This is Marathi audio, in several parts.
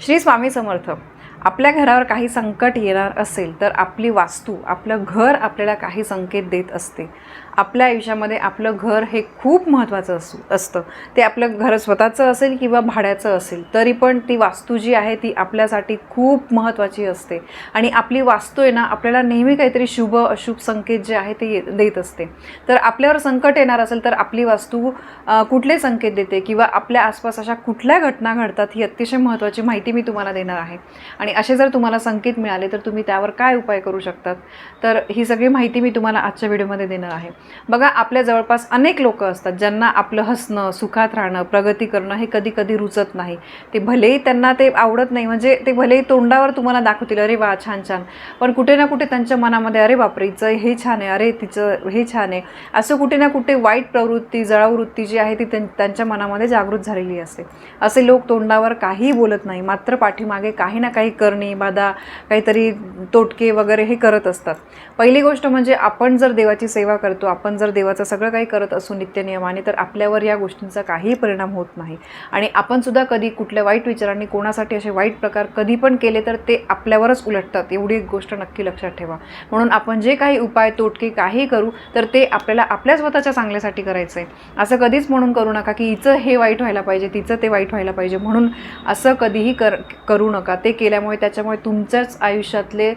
श्री स्वामी समर्थ आपल्या घरावर काही संकट येणार असेल तर आपली वास्तू आपलं घर आपल्याला काही संकेत देत असते. आपल्या आयुष्यामध्ये आपलं घर हे खूप महत्त्वाचं असू असतं. ते आपलं घर स्वतःचं असेल किंवा भाड्याचं असेल तरी पण ती वास्तू जी आहे ती आपल्यासाठी खूप महत्त्वाची असते. आणि आपली वास्तू आहे ना आपल्याला नेहमी काहीतरी शुभ अशुभ संकेत जे आहे ते देत असते. तर आपल्यावर संकट येणार असेल तर आपली वास्तू कुठले संकेत देते किंवा आपल्या आसपास अशा कुठल्या घटना घडतात ही अतिशय महत्त्वाची माहिती मी तुम्हाला देणार आहे. आणि असे जर तुम्हाला संकेत मिळाले तर तुम्ही त्यावर काय उपाय करू शकतात? तर ही सगळी माहिती मी तुम्हाला आजच्या व्हिडिओमध्ये देणार आहे. बघा आपल्या जवळपास अनेक लोक असतात ज्यांना आपलं हसणं सुखात राहणं प्रगती करणं हे कधी कधी रुचत नाही. ते भलेही त्यांना ते आवडत नाही म्हणजे ते भलेही तोंडावर तुम्हाला दाखवतील अरे वा छान छान पण कुठे ना कुठे त्यांच्या मनामध्ये अरे बापरे हिचं हे छान आहे अरे तिचं हे छान आहे. असं कुठे ना कुठे वाईट प्रवृत्ती जळावृत्ती जी आहे ती त्यांच्या मनामध्ये जागृत झालेली असते. असे लोक तोंडावर काहीही बोलत नाही मात्र पाठीमागे काही ना काही करणी बाधा काहीतरी तोटके वगैरे हे करत असतात. पहिली गोष्ट म्हणजे आपण जर देवाची सेवा करतो आपण जर देवाचं सगळं काही करत असू नित्यनियमाने तर आपल्यावर या गोष्टींचा काहीही परिणाम होत नाही. आणि आपणसुद्धा कधी कुठल्या वाईट विचारांनी कोणासाठी असे वाईट प्रकार कधी पण केले तर ते आपल्यावरच उलटतात. एवढी एक गोष्ट नक्की लक्षात ठेवा. म्हणून आपण जे काही उपाय तोटके काही करू तर ते आपल्याला आपल्या स्वतःच्या चांगल्यासाठी करायचं आहे असं कधीच म्हणून करू नका की हिचं हे वाईट व्हायला पाहिजे तिचं ते वाईट व्हायला पाहिजे. म्हणून असं कधीही कर करू नका. ते केल्यामुळे त्याच्यामुळे तुमच्याच आयुष्यातले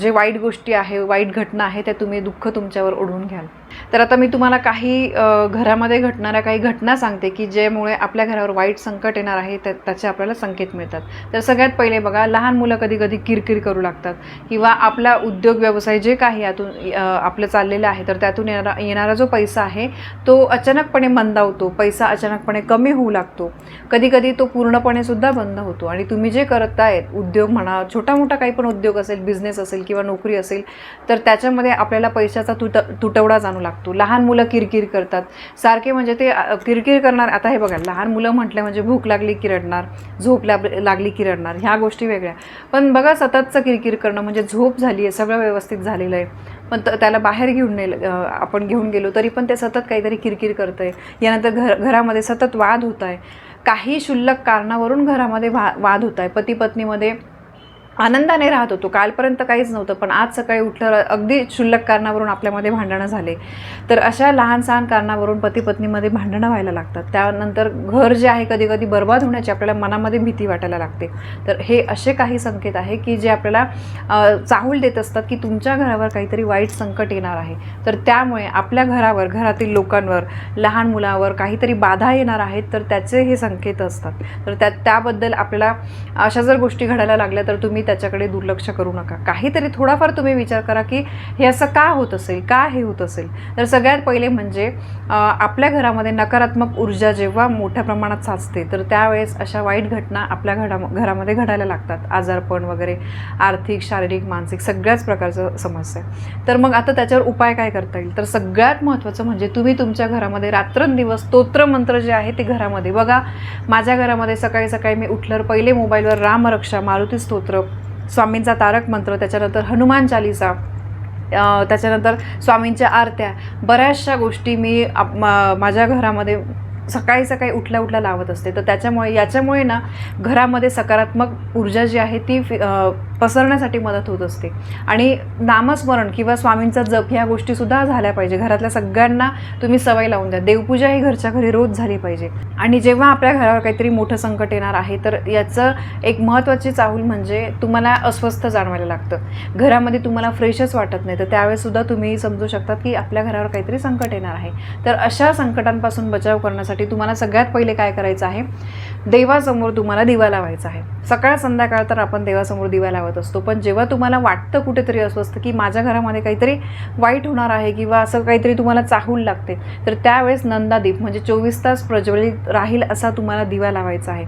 जे वाईट गोष्टी आहे वाईट घटना आहे त्या तुम्ही दुःख तुमच्यावर ओढून घ्याल. तर आता मी तुम्हाला काही घरामध्ये घटणाऱ्या काही घटना सांगते की ज्यामुळे आपल्या घरावर वाईट संकट येणार आहे त्या त्याचे आपल्याला संकेत मिळतात. तर सगळ्यात पहिले बघा लहान मुलं कधी कधी किरकिर करू लागतात किंवा आपला उद्योग व्यवसाय जे काही यातून आपलं चाललेलं आहे तर त्यातून येणारा येणारा जो पैसा आहे तो अचानकपणे मंदावतो पैसा अचानकपणे कमी होऊ लागतो. कधी कधी तो पूर्णपणे सुद्धा बंद होतो आणि तुम्ही जे करत आहेत उद्योग म्हणा छोटा मोठा काही पण उद्योग उद्योग असेल बिझनेस असेल किंवा नोकरी असेल तर त्याच्यामध्ये आपल्याला पैशाचा तुट तुटवडा जाणू लागतो. लहान मुलं किरकिर करतात. सारखे म्हणजे ते किरकिर करणार. आता हे बघा लहान मुलं म्हटलं म्हणजे भूक लागली किरडणार झोप लाग लागली किरडणार ह्या गोष्टी वेगळ्या. पण बघा सततचं किरकिर करणं म्हणजे झोप झाली आहे सगळं व्यवस्थित झालेलं आहे. पण त- त्याला बाहेर घेऊन नेलं आपण घेऊन गेलो तरी पण ते सतत काहीतरी किरकिर करतं आहे यानंतर घर घरामध्ये सतत वाद होत आहे. काही क्षुल्लक कारणावरून घरामध्ये वा वाद होत आहे. पती पत्नीमध्ये आनंदाने राहत होतो. कालपर्यंत काहीच नव्हतं पण आज सकाळी उठलं अगदी क्षुल्लक कारणावरून आपल्यामध्ये भांडणं झाले. तर अशा लहान सहान कारणावरून पती पत्नीमध्ये भांडणं व्हायला लागतात. त्यानंतर घर जे आहे कधी कधी बर्बाद होण्याची आपल्याला मनामध्ये भीती वाटायला लागते. तर हे असे काही संकेत आहे की जे आपल्याला चाहूल देत असतात की तुमच्या घरावर काहीतरी वाईट संकट येणार आहे. तर त्यामुळे आपल्या घरावर घरातील लोकांवर लहान मुलावर काहीतरी बाधा येणार आहेत तर त्याचे हे संकेत असतात. तर त्या त्याबद्दल आपल्याला अशा जर गोष्टी घडायला लागल्या तर तुम्ही त्याच्याकडे दुर्लक्ष करू नका. काहीतरी थोडाफार तुम्ही विचार करा की हे असं का होत असेल? का हे होत असेल? तर सगळ्यात पहिले म्हणजे आपल्या घरामध्ये नकारात्मक ऊर्जा जेव्हा मोठ्या प्रमाणात साचते तर त्यावेळेस अशा वाईट घटना आपल्या घरा घरामध्ये घडायला लागतात. आजारपण वगैरे आर्थिक शारीरिक मानसिक सगळ्याच प्रकारचं समस्या आहे. तर मग आता त्याच्यावर उपाय काय करता येईल? तर सगळ्यात महत्त्वाचं म्हणजे तुम्ही तुमच्या घरामध्ये रात्रंदिवस स्तोत्रमंत्र जे आहे ते घरामध्ये बघा. माझ्या घरामध्ये सकाळी सकाळी मी उठल्यावर पहिले मोबाईलवर रामरक्षा मारुती स्तोत्र स्वामींचा तारक मंत्र त्याच्यानंतर हनुमान चालिसा त्याच्यानंतर स्वामींच्या आरत्या बऱ्याचशा गोष्टी मी आप- माझ्या घरामध्ये सकाळी सकाळी उठल्या उठल्या लावत असते. तर त्याच्यामुळे याच्यामुळे ना घरामध्ये सकारात्मक ऊर्जा जी आहे ती फि- पसरण्यासाठी मदत होत असते. आणि नामस्मरण किंवा स्वामींचा जप ह्या गोष्टीसुद्धा झाल्या पाहिजे. घरातल्या सगळ्यांना तुम्ही सवय लावून द्या. देवपूजा ही घरच्या घरी रोज झाली पाहिजे. आणि जेव्हा आपल्या घरावर काहीतरी मोठं संकट येणार आहे तर याचं एक महत्त्वाची चाहूल म्हणजे तुम्हाला अस्वस्थ जाणवायला लागतं. घरामध्ये तुम्हाला फ्रेशच वाटत नाही तर त्यावेळेसुद्धा तुम्ही समजू शकतात की आपल्या घरावर काहीतरी संकट येणार आहे. तर अशा संकटांपासून बचाव करण्यासाठी तुम्हाला सगळ्यात पहिले काय करायचं आहे? देवासमोर तुम्हाला दिवा लावायचा आहे. सकाळ संध्याकाळ तर आपण देवासमोर दिवा लावत असतो. पण जेव्हा तुम्हाला वाटतं कुठेतरी अस्वस्थ की माझ्या घरामध्ये काहीतरी वाईट होणार आहे किंवा असं काहीतरी तुम्हाला चाहूल लागते तर त्यावेळेस नंदादीप म्हणजे चोवीस तास प्रज्वलित राहील असा तुम्हाला दिवा लावायचा आहे.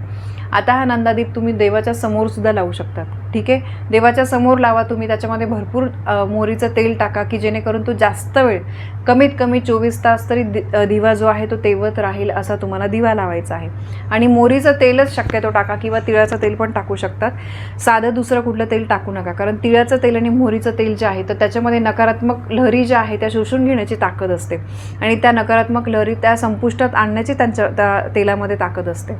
आता हा नंदादीप तुम्ही देवाच्या समोरसुद्धा लावू शकतात. ठीक आहे? देवाच्या समोर लावा तुम्ही त्याच्यामध्ये भरपूर मोहरीचं तेल टाका की जेणेकरून तो जास्त वेळ कमीत कमी चोवीस तास तरी दि दिवा जो आहे तो तेवत राहील असा तुम्हाला दिवा लावायचा आहे. आणि मोहरीचं तेलच शक्यतो टाका किंवा तिळाचं तेल पण टाकू शकतात. साधं दुसरं कुठलं तेल टाकू नका कारण तिळाचं तेल आणि मोहरीचं तेल जे आहे तर त्याच्यामध्ये नकारात्मक लहरी ज्या आहे त्या शोषून घेण्याची ताकद असते. आणि त्या नकारात्मक लहरी त्या संपुष्टात आणण्याची त्यांच्या त्या तेलामध्ये ताकद असते.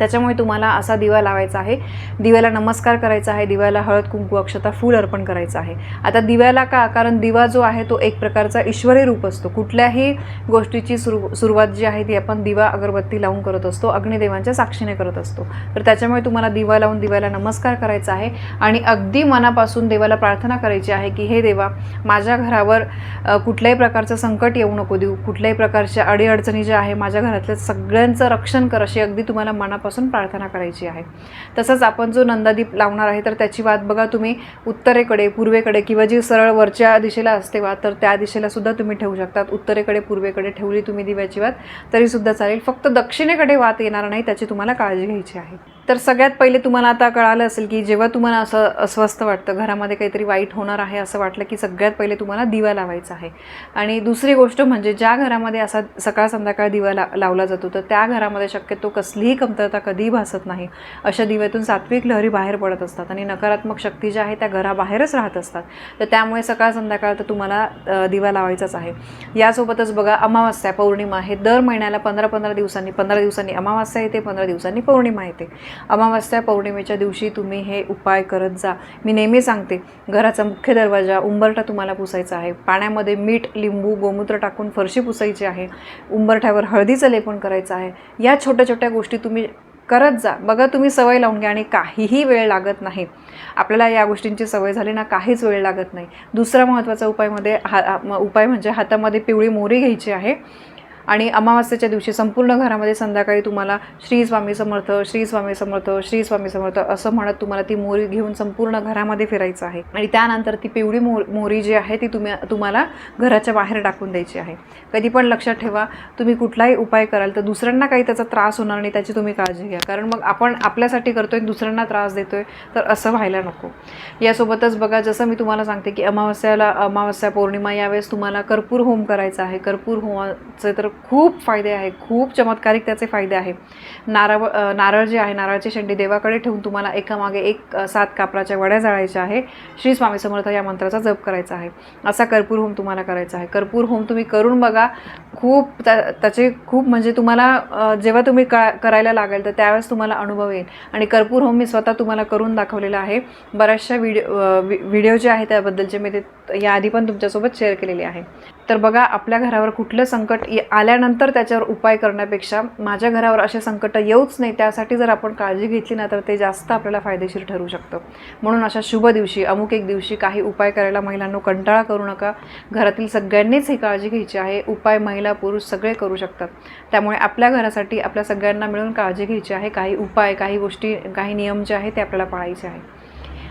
त्याच्यामुळे तुम्हाला असा दिवा लावायचा आहे. दिव्याला नमस्कार करायचा आहे. दिव्याला हळद कुंकू अक्षता फूल अर्पण करायचं आहे. आता दिव्याला का कारण दिवा जो आहे तो एक प्रकारचा ईश्वरी रूप असतो. कुठल्याही गोष्टीची सुरू सुरुवात जी आहे ती आपण दिवा अगरबत्ती लावून करत असतो अग्निदेवांच्या साक्षीने करत असतो. तर त्याच्यामुळे तुम्हाला दिवा लावून दिव्याला नमस्कार करायचा आहे आणि अगदी मनापासून देवाला प्रार्थना करायची आहे की हे देवा माझ्या घरावर कुठल्याही प्रकारचं संकट येऊ नको देऊ. कुठल्याही प्रकारच्या अडीअडचणी ज्या आहे माझ्या घरातल्या सगळ्यांचं रक्षण कर. अशी अगदी तुम्हाला मनापासून प्रार्थना करायची आहे. तसंच आपण जो नंदादीप लावणार आहे तर त्याची वाट बघा तुम्ही उत्तरेकडे पूर्वेकडे किंवा जी सरळ वरच्या दिशेला असते वात तर त्या दिशेला सुद्धा तुम्ही ठेवू शकतात. उत्तरेकडे पूर्वेकडे ठेवली तुम्ही दिव्याची वात तरीसुद्धा चालेल. फक्त दक्षिणेकडे वात येणार नाही त्याची तुम्हाला काळजी घ्यायची आहे. तर सगळ्यात पहिले तुम्हाला आता कळालं असेल की जेव्हा तुम्हाला असं अस्वस्थ वाटतं घरामध्ये काहीतरी वाईट होणार आहे असं वाटलं की सगळ्यात पहिले तुम्हाला दिवा लावायचा आहे. आणि दुसरी गोष्ट म्हणजे ज्या घरामध्ये असा सकाळ संध्याकाळ दिवा ला लावला जातो तर त्या घरामध्ये शक्यतो कसलीही कमतरता कधीही भासत नाही. अशा दिव्यातून सात्विक लहरी बाहेर पडत असतात आणि नकारात्मक शक्ती ज्या आहे त्या घराबाहेरच राहत असतात. तर त्यामुळे सकाळ संध्याकाळ तर तुम्हाला दिवा लावायचाच आहे. यासोबतच बघा अमावस्या पौर्णिमा हे दर महिन्याला पंधरा पंधरा दिवसांनी पंधरा दिवसांनी अमावस्या येते पंधरा दिवसांनी पौर्णिमा येते. अमावस्या पौर्णिमेच्या दिवशी तुम्ही हे उपाय करत जा. मी नेहमी सांगते घराचा मुख्य दरवाजा उंबरठा तुम्हाला पुसायचा आहे. पाण्यामध्ये मीठ लिंबू गोमूत्र टाकून फरशी पुसायची आहे. उंबरठ्यावर हळदीचं लेपन करायचं आहे. या छोट्या छोट्या गोष्टी तुम्ही करत जा. बघा तुम्ही सवय लावून घ्या आणि काहीही वेळ लागत नाही. आपल्याला या गोष्टींची सवय झाली ना काहीच वेळ लागत नाही. दुसरा महत्त्वाचा उपायमध्ये हा हा- उपाय म्हणजे हातामध्ये पिवळी मोरी घ्यायची आहे. आणि अमावास्याच्या दिवशी संपूर्ण घरामध्ये संध्याकाळी तुम्हाला श्री स्वामी समर्थ श्री स्वामी समर्थ श्री स्वामी समर्थ असं म्हणत तुम्हाला ती मोरी घेऊन संपूर्ण घरामध्ये फिरायचं आहे. आणि त्यानंतर ती पिवळी मोर मोरी जी आहे ती तुम्ही तुम्हाला घराच्या बाहेर टाकून द्यायची आहे. कधी पण लक्षात ठेवा तुम्ही कुठलाही उपाय कराल तर दुसऱ्यांना काही त्याचा त्रास होणार नाही त्याची तुम्ही काळजी घ्या. कारण मग आपण आपल्यासाठी करतोय दुसऱ्यांना त्रास देतोय तर असं व्हायला नको. यासोबतच बघा जसं मी तुम्हाला सांगते की अमावस्याला अमावस्या पौर्णिमा यावेळेस तुम्हाला कर्पूर होम करायचा आहे. कर्पूर होमाचे तर खूप फायदे आहे खूप चमत्कारिक त्याचे फायदे आहे. नारळ नारळ जे आहे नारळाची शेंडी देवाकडे ठेवून तुम्हाला एकामागे एक सात कापराच्या वड्या जाळायच्या आहे श्री स्वामी समर्थ या मंत्राचा जप करायचा आहे. असा कर्पूर होम तुम्हाला करायचा आहे. कर्पूर होम तुम्ही करून बघा. खूप त्या त्याचे खूप म्हणजे तुम्हाला जेव्हा तुम्ही का करायला लागेल तर त्यावेळेस तुम्हाला अनुभव येईल. आणि कर्पूर होम मी स्वतः तुम्हाला करून दाखवलेला आहे. बऱ्याचशा व्हिडिओ व्हिडिओ जे आहे त्याबद्दलचे मी ते याआधी पण तुमच्यासोबत शेअर केलेले आहे. तर बघा आपल्या घरावर कुठलं संकट ये- आल्यानंतर त्याच्यावर उपाय करण्यापेक्षा माझ्या घरावर असे संकट येऊच नाही. त्यासाठी जर आपण काळजी घेतली ना तर ते जास्त आपल्याला फायदेशीर ठरू शकतं. म्हणून अशा शुभ दिवशी अमुक एक दिवशी काही उपाय करायला महिलांनो कंटाळा करू नका. घरातील सगळ्यांनीच ही काळजी घ्यायची आहे. उपाय महिला पुरुष सगळे करू शकतात. त्यामुळे आपल्या घरासाठी आपल्या सगळ्यांना मिळून काळजी घ्यायची आहे. काही उपाय काही गोष्टी काही नियम जे आहे ते आपल्याला पाळायचे आहे.